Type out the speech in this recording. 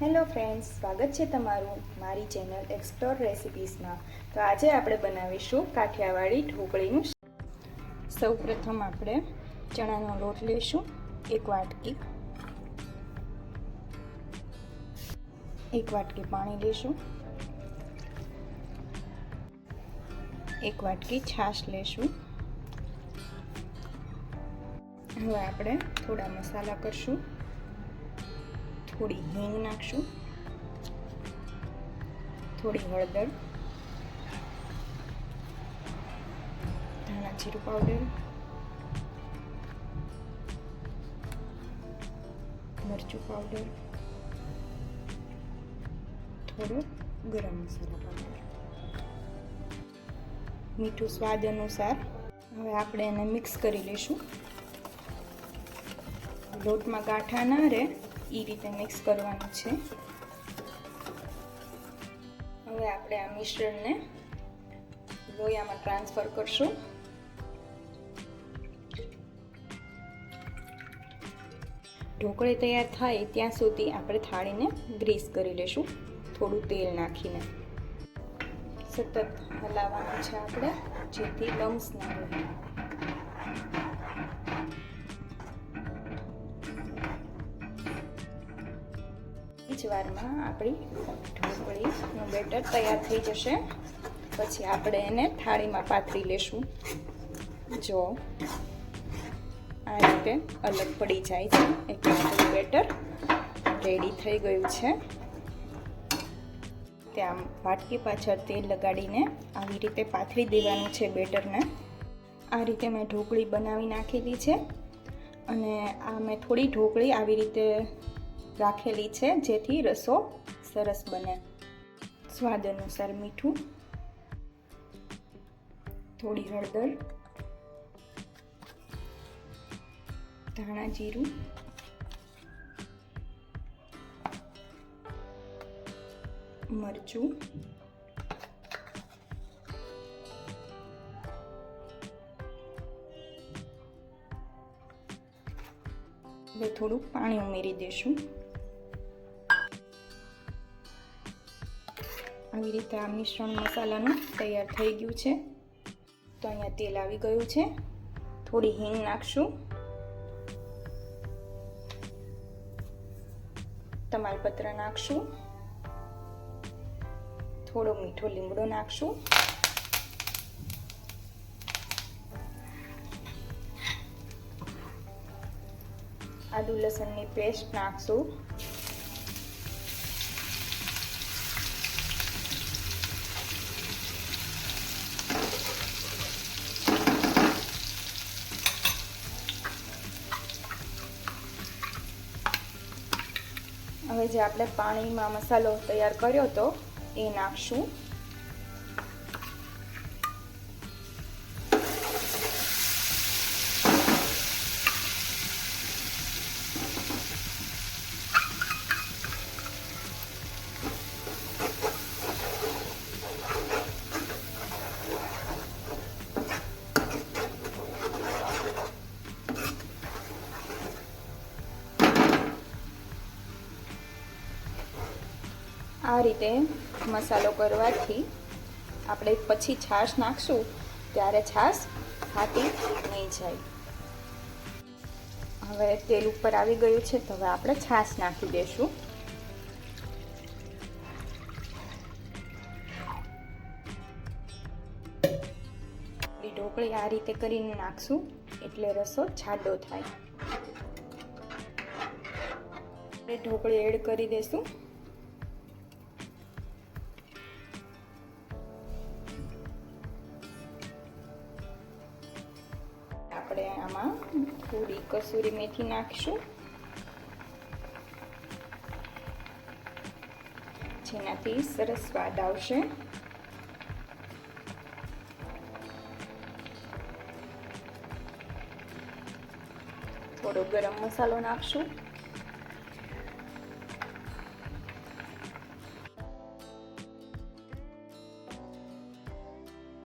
Hello friends, સ્વાગત છે તમારું મારી ચેનલ એક્સપ્લોર રેસિપીસમાં તો આજે આપણે બનાવીશું કાઠિયાવાડી ઢોકળીનું સૌ પ્રથમ આપણે ચણાનો લોટ લઈશું, એક વાટકી. એક વાટકી પાણી લઈશું. એક વાટકી છાશ લેશું હવે આપણે થોડા મસાલા કરશું. થોડી હિંગ નાખશું. થોડી હળદર. ધાણા જીરું પાવડર. મરચું પાવડર. થોડો ગરમ મસાલા પાવડર. મીઠું સ્વાદ અનુસાર હવે આપણે એને મિક્સ કરી લઈશું. લોટમાં ગાંઠા ના રહે. એ રીતે મિક્સ કરવાનું છે. હવે આપણે આ મિશ્રણને લોયામાં ટ્રાન્સફર કરશું. ઢોકળી તૈયાર થાય ત્યાં સુધી આપણે થાળીને ગ્રીસ કરી લેશું. થોડું તેલ નાખીને. સતત હલાવવાનું છે આપણે, જેથી લમ્સ ના રહે. જ વારમાં આપણી ઢોકળીનું બેટર તૈયાર થઈ જશે. પછી આપણે એને થાળીમાં પાથરી લેશું. જો આ રીતે અલગ પડી જાય છે. એટલે બેટર રેડી થઈ ગયું છે. ત્યાં વાટકી પાછળ તેલ લગાડીને આવી રીતે પાથરી દેવાનું છે બેટરને. આ રીતે મેં ઢોકળી બનાવી નાખેલી છે. અને આ મેં થોડી ઢોકળી આવી રીતે રાખેલી છે, જેથી રસો સરસ બને. સ્વાદ અનુસાર મીઠું, થોડી હળદર, ધાણા જીરું, મરચું, હવે થોડું પાણી ઉમેરી દઈશું આવી રીતે આ મિશ્રણ મસાલાનું તૈયાર થઈ ગયું છે. તો અહીંયા તેલ આવી ગયું છે. થોડી હિંગ નાખશું. તમાલપત્ર નાખશું. થોડો મીઠો લીમડો નાખશું. આદુ લસણની પેસ્ટ નાખશું. હવે જે આપણે પાણીમાં મસાલો તૈયાર કર્યો હતો એ નાખશું આ રીતે મસાલો કરવાથી આપણે પછી છાશ નાખશું, ત્યારે છાશ ફાટી નહીં જાય. હવે તેલ ઉપર આવી ગયું છે, તો હવે આપણે છાશ નાખી દઈશું ઢોકળી આ રીતે કરીને નાખશું, એટલે રસો જાડો થાય. આપણે ઢોકળી એડ કરી દઈશું આપણે આમાં થોડી કસૂરી મેથી નાખીશું. જેનાથી સરસ સ્વાદ આવશે. થોડો ગરમ મસાલો નાખશું.